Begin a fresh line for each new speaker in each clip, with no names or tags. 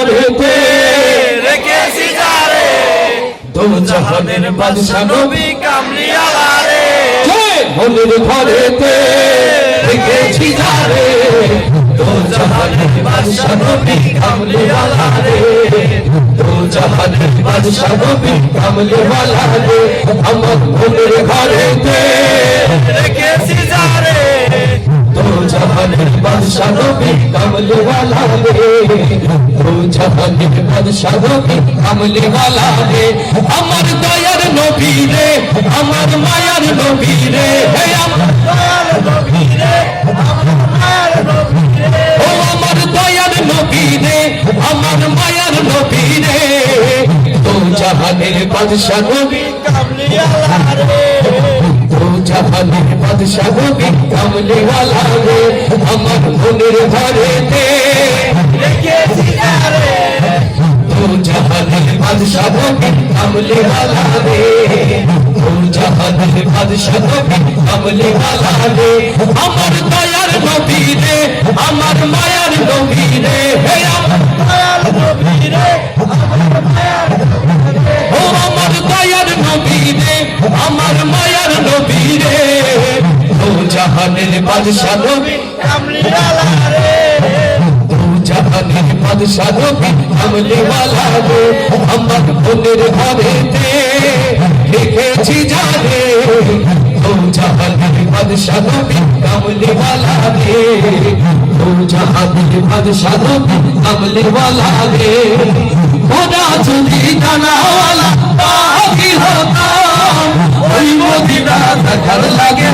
ঘরেতে
রেখেছি যারে
দু জাহানের বাদশা নবী
কামলিয়ালা রে
মনের ঘরেতে রেখেছি যারে দু জাহানের বাদশা নবী কামলিওয়ালা রে দু জাহানের বাদশা নবী কামলিওয়ালা রে আমার মনের ঘরেতে
রেখেছি যারে
দু জাহানের বাদশা নবী কামলিওয়ালা রে। দু জাহানের বাদশা নবী কামলিওয়ালা রে। আমার দয়ার নবী রে, আমার মায়ার নবী রে। হে আমার ও আমার দয়ার নবী রে, আমার মায়ার নবী রে। দু জাহানের বাদশা নবী
কামলিয়ালা রে।
জাহানের বাদশা নবী কামলিওয়ালা রে আমার মনের ঘরেতে দু জাহানের বাদশা নবী রে রে আমার দয়ার নবী রে আমার মায়ার নবী রে হে আমার জাহানের বাদশা নবী।
কামলিয়ালা রে।
জাহানের বাদশা নবী কামলিওয়ালা রে। আমার মনের ঘরেতে লিখেছি জানে। ও জাহানের বাদশা নবী কামলিওয়ালা রে। ও জাহানের বাদশা নবী কামলিওয়ালা রে। ওরা যদি জানাওয়ালা বাকি হতাম? ওই মদিনা দেখার লাগে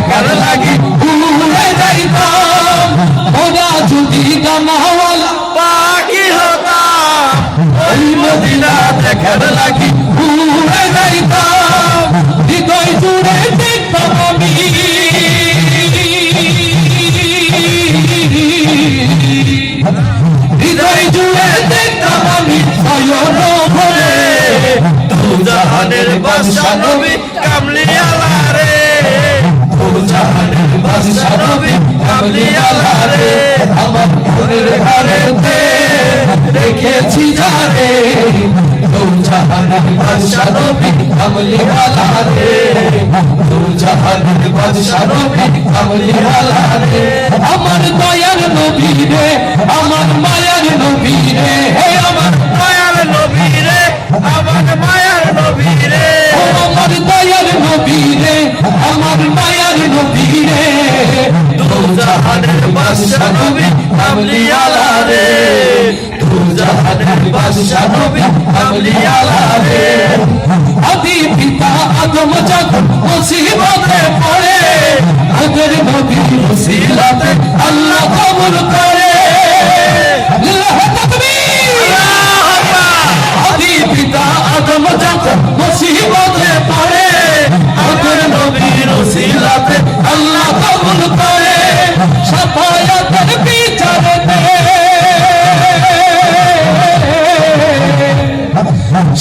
দেখার লাগে উড়ে যাইতাম। ওরা যদি জানাওয়ালা
বাকি হতাম
ওই মদিনা দেখার লাগে উড়ে যাইতাম। হৃদয় জুড়ে দেখতাম আমি। হৃদয় জুড়ে দেখতাম আমি নয়ন ভরে। দু জাহানের বাদশা নবী
কামলিয়ালা
জাহানের বাদশা নবী কামলিওয়ালা রে আমার মনের ঘরেতে রেখেছি জানে দু জাহানের বাদশা নবী কামলিওয়ালা রে দু জাহানের বাদশা নবী কামলিওয়ালা রে আমার দয়ার নবী আমার মায়ার নবী রে। হে বাদশা নবী কামলিওয়ালা রে। দু জাহানের বাদশা নবী কামলিওয়ালা রে। আদি পিতা আদম যখন মুসিবতে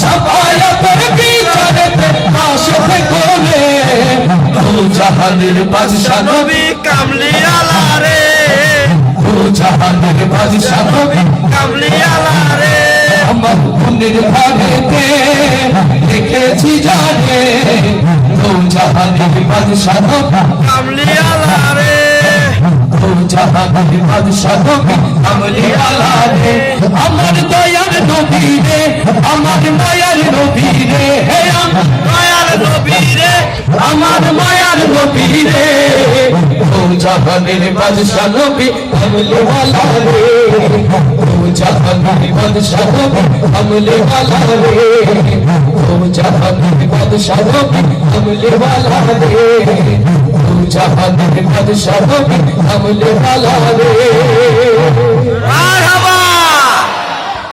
সাফায়াতের বিচারেতে আশফে কোলে। দু জাহানের বাদশা নবী
কামলিয়ালা রে।
দু জাহানের বাদশা নবী
কামলিয়ালা রে।
আমার মনের ঘরেতে দেখেছি জানে। দু জাহানের বাদশা নবী
কামলিয়ালা রে।
দু জাহানের বাদশা নবী কামলিওয়ালা রে। আমার দয়ার নবী রে আমার মায়ার নবী রে হে
দয়াল নবী রে
আমার মায়ার নবী রে জাহানের বাদশা নবী আমলে ওয়ালা রে জাহানের বাদশা নবী আমলে ওয়ালা রে জাহানের বাদশা নবী আমলে ওয়ালা রে জাহানের বাদশা নবী আমলে ওয়ালা রে।